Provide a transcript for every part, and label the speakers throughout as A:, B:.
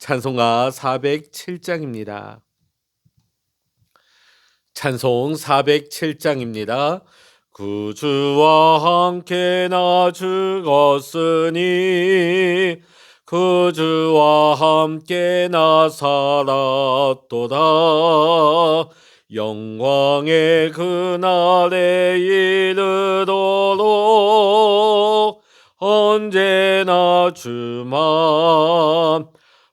A: 찬송가 407장입니다. 찬송 407장입니다. 구주와 함께 나 죽었으니 구주와 함께 나 살았도다 영광의 그날에 이르도록 언제나 주만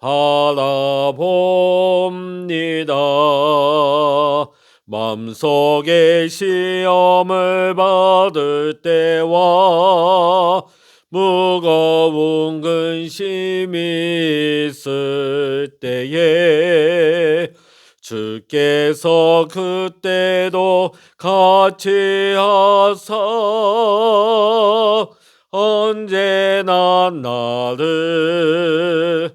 A: 바라봅니다. 맘속에 시험을 받을 때와 무거운 근심이 있을 때에 주께서 그때도 같이 하사 언제나 나를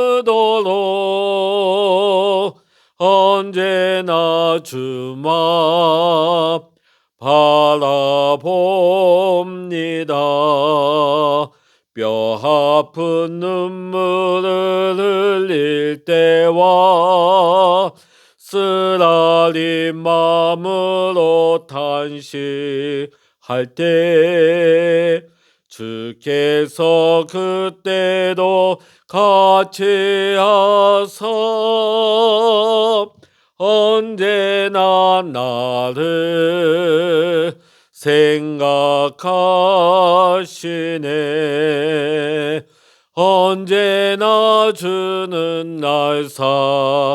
A: 주만 바라봅니다. 뼈 아픈 눈물을 흘릴 때와 쓰라린 마음으로 탄식할 때 주께서 그때도 같이 하사 언제나 나를 생각하시네. 언제나 주는 날 사랑하사.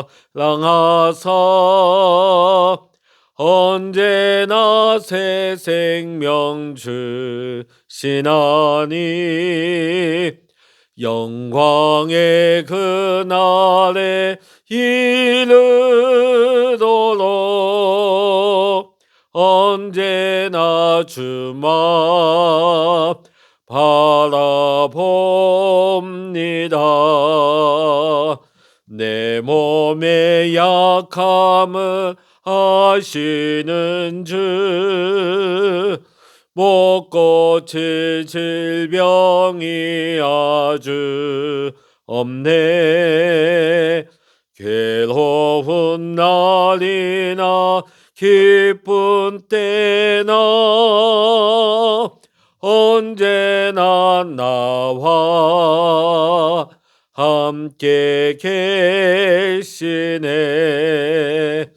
A: 언제나 새 생명 주시나니 영광의 그날에 이르도록 언제나 주만 바라봅니다. 내 몸의 약함을 아시는 주, 못 고칠 질병이 아주 없네. 괴로운 날이나 기쁜 때나 언제나 나와 함께 계시네.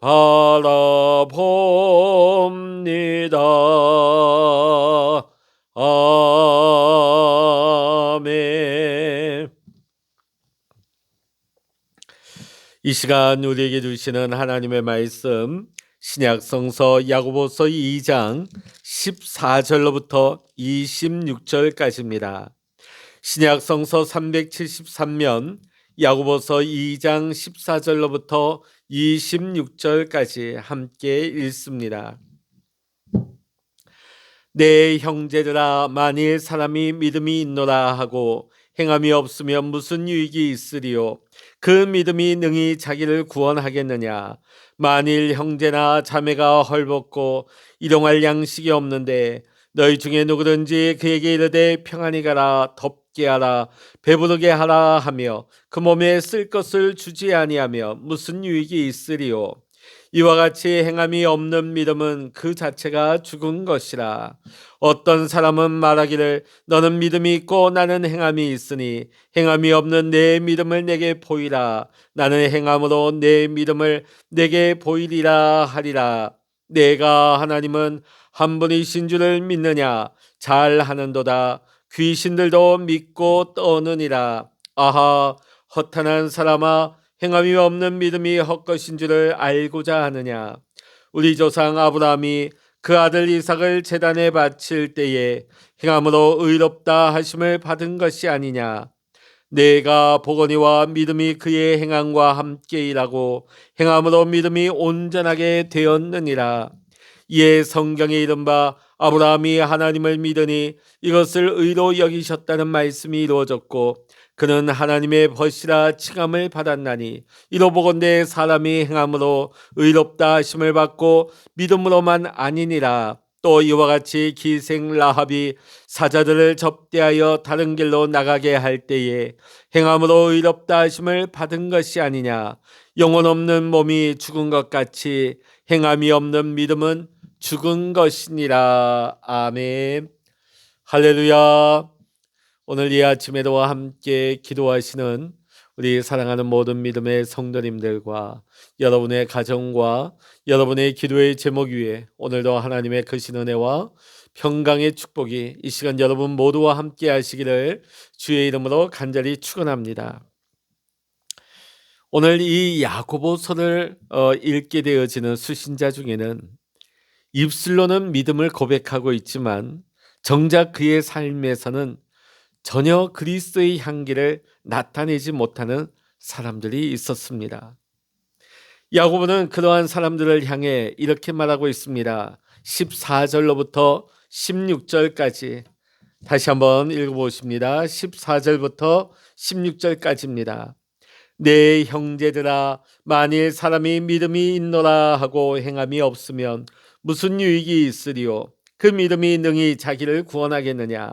A: 바라봅니다. 아멘. 이 시간 우리에게 주시는 하나님의 말씀 신약 성서 야고보서 2장 14절로부터 26절까지입니다. 신약 성서 373면 야고보서 2장 14절로부터 26절까지 함께 읽습니다. 내 형제들아 만일 사람이 믿음이 있노라 하고 행함이 없으면 무슨 유익이 있으리요 그 믿음이 능히 자기를 구원하겠느냐 만일 형제나 자매가 헐벗고 일용할 양식이 없는데 너희 중에 누구든지 그에게 이르되 평안히 가라 덥게 하라 배부르게 하라 하며 그 몸에 쓸 것을 주지 아니하며 무슨 유익이 있으리요 이와 같이 행함이 없는 믿음은 그 자체가 죽은 것이라. 어떤 사람은 말하기를 너는 믿음이 있고 나는 행함이 있으니 행함이 없는 내 믿음을 내게 보이라. 나는 행함으로 내 믿음을 내게 보이리라 하리라. 내가 하나님은 한 분이신 줄을 믿느냐? 잘 하는도다. 귀신들도 믿고 떠느니라. 아하, 허탄한 사람아, 행함이 없는 믿음이 헛것인 줄을 알고자 하느냐 우리 조상 아브라함이 그 아들 이삭을 제단에 바칠 때에 행함으로 의롭다 하심을 받은 것이 아니냐 내가 보거니와 믿음이 그의 행함과 함께 일하고 행함으로 믿음이 온전하게 되었느니라 이에 성경에 이른 바 아브라함이 하나님을 믿으니 이것을 의로 여기셨다는 말씀이 이루어졌고 그는 하나님의 벗이라 칭함을 받았나니 이로 보건대 사람이 행함으로 의롭다 하심을 받고 믿음으로만 아니니라. 또 이와 같이 기생 라합이 사자들을 접대하여 다른 길로 나가게 할 때에 행함으로 의롭다 하심을 받은 것이 아니냐. 영혼 없는 몸이 죽은 것 같이 행함이 없는 믿음은 죽은 것이니라. 아멘. 할렐루야. 오늘 이 아침에도 함께 기도하시는 우리 사랑하는 모든 믿음의 성도님들과 여러분의 가정과 여러분의 기도의 제목 위에 오늘도 하나님의 크신 은혜와 평강의 축복이 이 시간 여러분 모두와 함께 하시기를 주의 이름으로 간절히 축원합니다. 오늘 이 야고보서를 어, 읽게 되어지는 수신자 중에는 입술로는 믿음을 고백하고 있지만 정작 그의 삶에서는 전혀 그리스도의 향기를 나타내지 못하는 사람들이 있었습니다. 야고보는 그러한 사람들을 향해 이렇게 말하고 있습니다. 14절로부터 16절까지 다시 한번 읽어보십니다. 14절부터 16절까지입니다. 내 형제들아 만일 사람이 믿음이 있노라 하고 행함이 없으면 무슨 유익이 있으리요 그 믿음이 능히 자기를 구원하겠느냐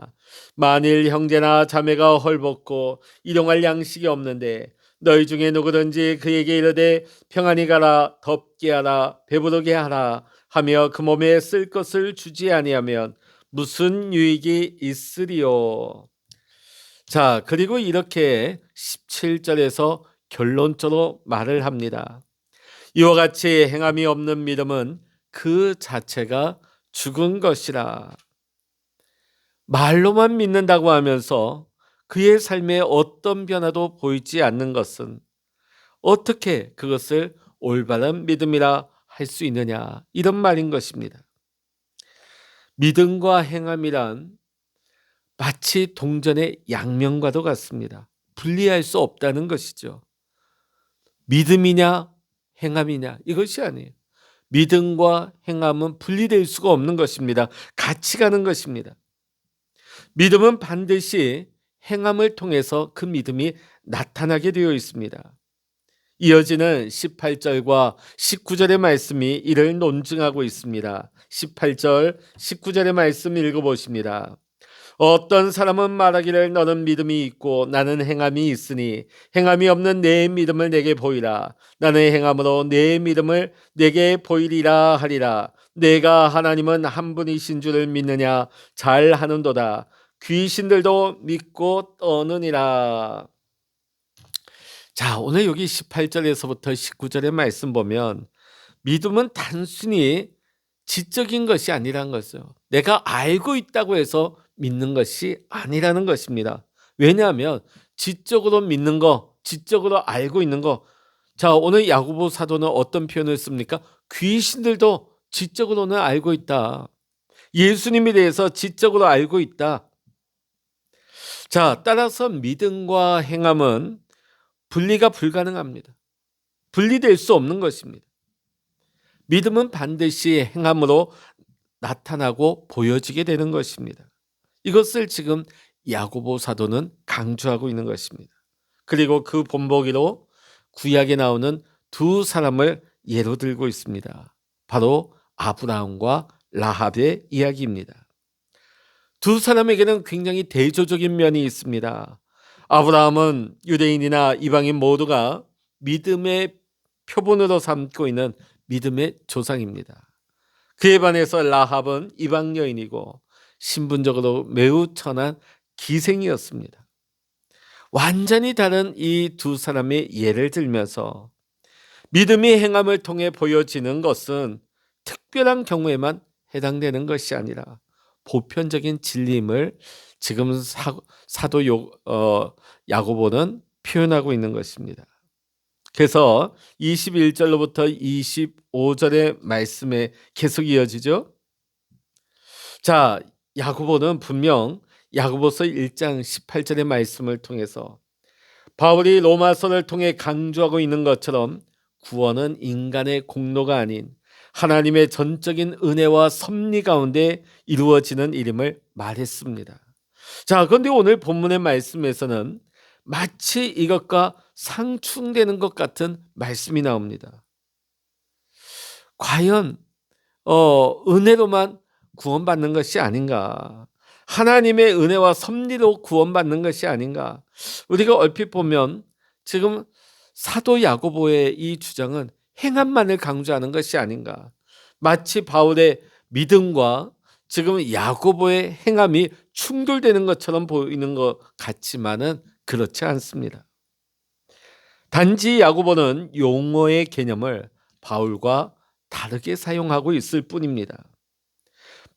A: 만일 형제나 자매가 헐벗고 일용할 양식이 없는데 너희 중에 누구든지 그에게 이르되 평안히 가라 덥게 하라 배부르게 하라 하며 그 몸에 쓸 것을 주지 아니하면 무슨 유익이 있으리요. 자, 그리고 이렇게 17절에서 결론적으로 말을 합니다. 이와 같이 행함이 없는 믿음은 그 자체가 죽은 것이라. 말로만 믿는다고 하면서 그의 삶에 어떤 변화도 보이지 않는 것은 어떻게 그것을 올바른 믿음이라 할 수 있느냐 이런 말인 것입니다. 믿음과 행함이란 마치 동전의 양면과도 같습니다. 분리할 수 없다는 것이죠. 믿음이냐 행함이냐 이것이 아니에요. 믿음과 행함은 분리될 수가 없는 것입니다. 같이 가는 것입니다. 믿음은 반드시 행함을 통해서 그 믿음이 나타나게 되어 있습니다. 이어지는 18절과 19절의 말씀이 이를 논증하고 있습니다. 18절, 19절의 말씀 읽어보십니다. 어떤 사람은 말하기를 너는 믿음이 있고 나는 행함이 있으니 행함이 없는 내 믿음을 내게 보이라. 나는 행함으로 내 믿음을 내게 보이리라 하리라. 내가 하나님은 한 분이신 줄을 믿느냐? 잘 하는도다. 귀신들도 믿고 떠느니라. 자 오늘 여기 18절에서부터 19절의 말씀 보면 믿음은 단순히 지적인 것이 아니라는 것이요. 내가 알고 있다고 해서 믿는 것이 아니라는 것입니다. 왜냐하면 지적으로 믿는 거, 지적으로 알고 있는 거. 자, 오늘 야고보 사도는 어떤 표현을 씁니까? 귀신들도 지적으로는 알고 있다. 예수님에 대해서 지적으로 알고 있다. 자, 따라서 믿음과 행함은 분리가 불가능합니다. 분리될 수 없는 것입니다. 믿음은 반드시 행함으로 나타나고 보여지게 되는 것입니다. 이것을 지금 야고보 사도는 강조하고 있는 것입니다. 그리고 그 본보기로 구약에 나오는 두 사람을 예로 들고 있습니다. 바로 아브라함과 라합의 이야기입니다. 두 사람에게는 굉장히 대조적인 면이 있습니다. 아브라함은 유대인이나 이방인 모두가 믿음의 표본으로 삼고 있는 믿음의 조상입니다. 그에 반해서 라합은 이방 여인이고 신분적으로 매우 천한 기생이었습니다. 완전히 다른 이 두 사람의 예를 들면서 믿음이 행함을 통해 보여지는 것은 특별한 경우에만 해당되는 것이 아니라 보편적인 진리임을 지금 사, 도 어, 야고보는 표현하고 있는 것입니다. 그래서 21절로부터 25절의 말씀에 계속 이어지죠. 자, 야고보는 분명 야고보서 1장 18절의 말씀을 통해서 바울이 로마서를 통해 강조하고 있는 것처럼 구원은 인간의 공로가 아닌 하나님의 전적인 은혜와 섭리 가운데 이루어지는 일임을 말했습니다. 자, 그런데 오늘 본문의 말씀에서는 마치 이것과 상충되는 것 같은 말씀이 나옵니다. 과연 어, 은혜로만 구원받는 것이 아닌가? 하나님의 은혜와 섭리로 구원받는 것이 아닌가? 우리가 얼핏 보면 지금 사도 야고보의 이 주장은 행함만을 강조하는 것이 아닌가? 마치 바울의 믿음과 지금 야고보의 행함이 충돌되는 것처럼 보이는 것 같지만은 그렇지 않습니다. 단지 야고보는 용어의 개념을 바울과 다르게 사용하고 있을 뿐입니다.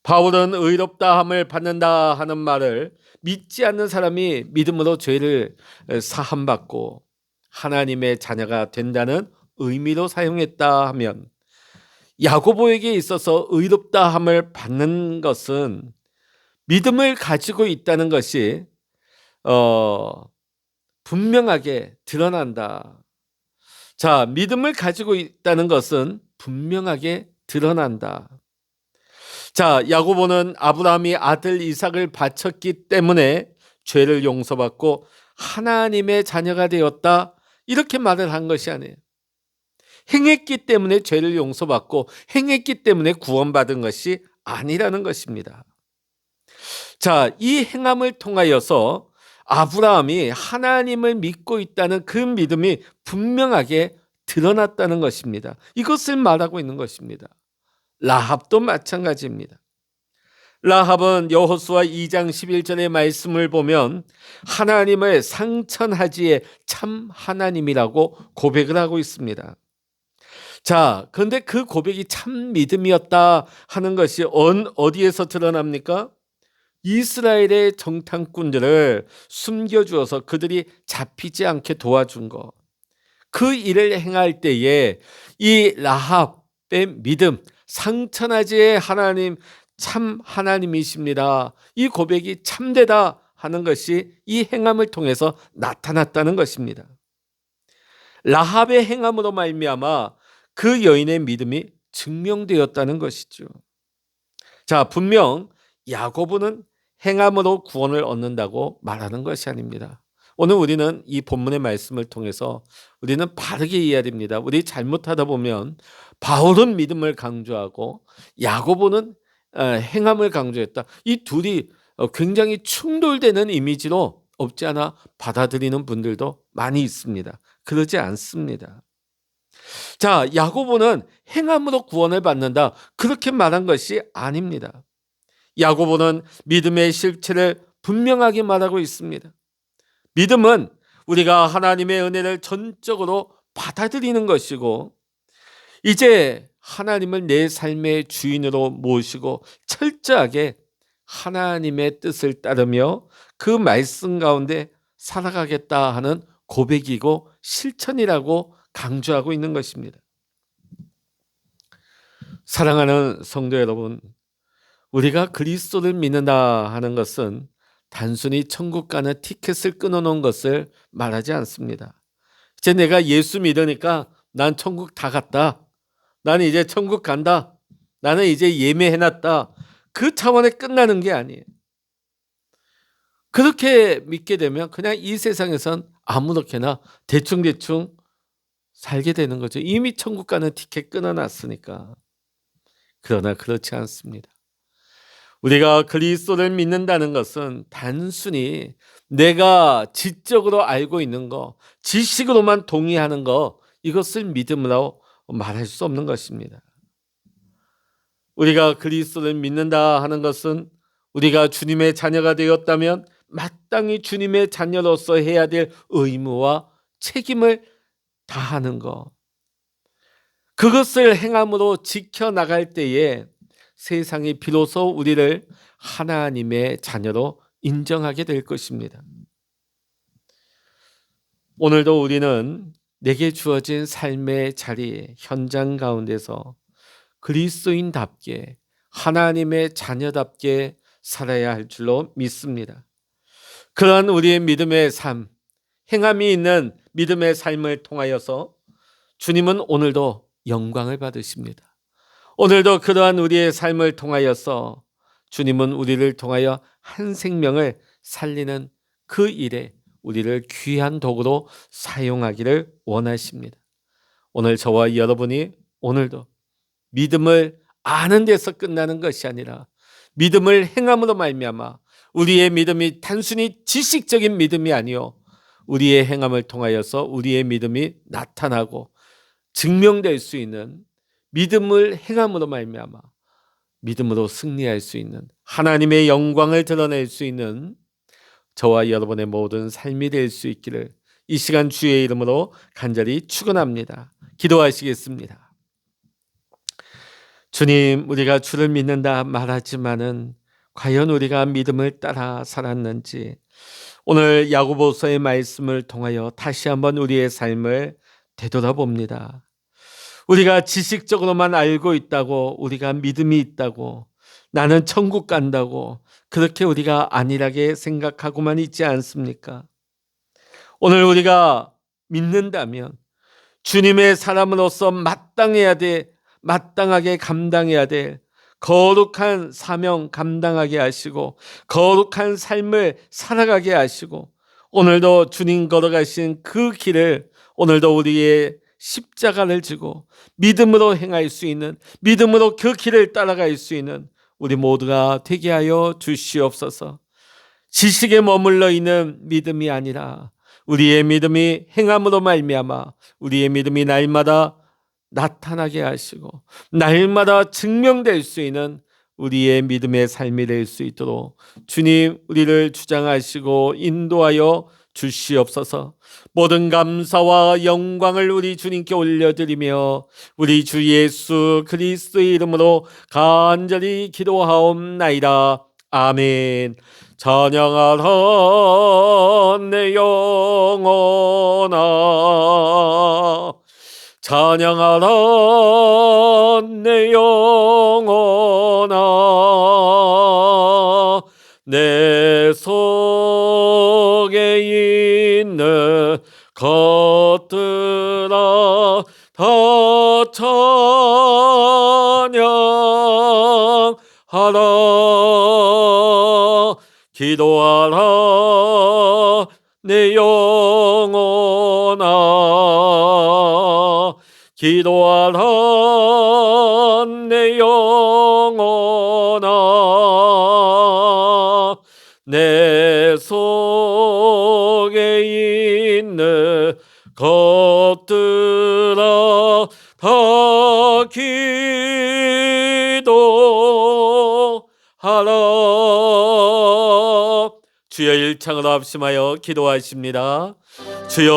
A: 바울은 의롭다함을 받는다 하는 말을 믿지 않는 사람이 믿음으로 죄를 사함받고 하나님의 자녀가 된다는 의미로 사용했다 하면 야고보에게 있어서 의롭다함을 받는 것은 믿음을 가지고 있다는 것이 어, 분명하게 드러난다. 자, 믿음을 가지고 있다는 것은 분명하게 드러난다. 자, 야고보는 아브라함이 아들 이삭을 바쳤기 때문에 죄를 용서받고 하나님의 자녀가 되었다. 이렇게 말을 한 것이 아니에요. 행했기 때문에 죄를 용서받고 행했기 때문에 구원받은 것이 아니라는 것입니다. 자, 이 행함을 통하여서 아브라함이 하나님을 믿고 있다는 그 믿음이 분명하게 드러났다는 것입니다. 이것을 말하고 있는 것입니다. 라합도 마찬가지입니다. 라합은 여호수아 2장 11절의 말씀을 보면 하나님을 상천하지에 참 하나님이라고 고백을 하고 있습니다. 자, 그런데 그 고백이 참 믿음이었다 하는 것이 어디에서 드러납니까? 이스라엘의 정탐꾼들을 숨겨주어서 그들이 잡히지 않게 도와준 것. 그 일을 행할 때에 이 라합의 믿음, 상천하지의 하나님, 참 하나님이십니다. 이 고백이 참되다 하는 것이 이 행함을 통해서 나타났다는 것입니다. 라합의 행함으로 말미암아 그 여인의 믿음이 증명되었다는 것이죠. 자, 분명 야고보는 행함으로 구원을 얻는다고 말하는 것이 아닙니다. 오늘 우리는 이 본문의 말씀을 통해서 우리는 바르게 이해해야 됩니다. 우리 잘못하다 보면 바울은 믿음을 강조하고 야고보는 어, 행함을 강조했다. 이 둘이 어, 굉장히 충돌되는 이미지로 없지 않아 받아들이는 분들도 많이 있습니다. 그러지 않습니다. 자, 야고보는 행함으로 구원을 받는다. 그렇게 말한 것이 아닙니다. 야고보는 믿음의 실체를 분명하게 말하고 있습니다. 믿음은 우리가 하나님의 은혜를 전적으로 받아들이는 것이고, 이제 하나님을 내 삶의 주인으로 모시고 철저하게 하나님의 뜻을 따르며 그 말씀 가운데 살아가겠다 하는 고백이고 실천이라고 강조하고 있는 것입니다. 사랑하는 성도 여러분, 우리가 그리스도를 믿는다 하는 것은 단순히 천국 가는 티켓을 끊어놓은 것을 말하지 않습니다. 이제 내가 예수 믿으니까 난 천국 다 갔다. 나는 이제 천국 간다. 나는 이제 예매해놨다. 그 차원에 끝나는 게 아니에요. 그렇게 믿게 되면 그냥 이 세상에선 아무렇게나 대충대충 살게 되는 거죠. 이미 천국 가는 티켓 끊어놨으니까. 그러나 그렇지 않습니다. 우리가 그리스도를 믿는다는 것은 단순히 내가 지적으로 알고 있는 거, 지식으로만 동의하는 거, 이것을 믿음으로 말할 수 없는 것입니다. 우리가 그리스도를 믿는다 하는 것은 우리가 주님의 자녀가 되었다면 마땅히 주님의 자녀로서 해야 될 의무와 책임을 다하는 것. 그것을 행함으로 지켜나갈 때에 세상이 비로소 우리를 하나님의 자녀로 인정하게 될 것입니다. 오늘도 우리는 내게 주어진 삶의 자리, 현장 가운데서 그리스도인답게 하나님의 자녀답게 살아야 할 줄로 믿습니다. 그러한 우리의 믿음의 삶, 행함이 있는 믿음의 삶을 통하여서 주님은 오늘도 영광을 받으십니다. 오늘도 그러한 우리의 삶을 통하여서 주님은 우리를 통하여 한 생명을 살리는 그 일에 우리를 귀한 도구로 사용하기를 원하십니다. 오늘 저와 여러분이 오늘도 믿음을 아는 데서 끝나는 것이 아니라 믿음을 행함으로 말미암아 우리의 믿음이 단순히 지식적인 믿음이 아니요 우리의 행함을 통하여서 우리의 믿음이 나타나고 증명될 수 있는 믿음을 행함으로 말미암아 믿음으로 승리할 수 있는 하나님의 영광을 드러낼 수 있는 저와 여러분의 모든 삶이 될 수 있기를 이 시간 주의 이름으로 간절히 축원합니다. 기도하시겠습니다. 주님, 우리가 주를 믿는다 말하지만은 과연 우리가 믿음을 따라 살았는지 오늘 야고보서의 말씀을 통하여 다시 한번 우리의 삶을 되돌아봅니다. 우리가 지식적으로만 알고 있다고 우리가 믿음이 있다고 나는 천국 간다고 그렇게 우리가 안일하게 생각하고만 있지 않습니까? 오늘 우리가 믿는다면 주님의 사람으로서 마땅해야 돼, 마땅하게 감당해야 될 거룩한 사명 감당하게 하시고 거룩한 삶을 살아가게 하시고 오늘도 주님 걸어가신 그 길을 오늘도 우리의 십자가를 지고 믿음으로 행할 수 있는 믿음으로 그 길을 따라갈 수 있는 우리 모두가 되게 하여 주시옵소서. 지식에 머물러 있는 믿음이 아니라 우리의 믿음이 행함으로 말미암아 우리의 믿음이 날마다 나타나게 하시고 날마다 증명될 수 있는 우리의 믿음의 삶이 될 수 있도록 주님 우리를 주장하시고 인도하여 주시옵소서. 모든 감사와 영광을 우리 주님께 올려드리며 우리 주 예수 그리스도의 이름으로 간절히 기도하옵나이다. 아멘. 찬양하라 내 영혼아 찬양하라 내 영혼아 있는 것들아 다 찬양하라 기도하라. 내 영혼아. 기도하라 일창으로 합심하여 기도하십니다. 주여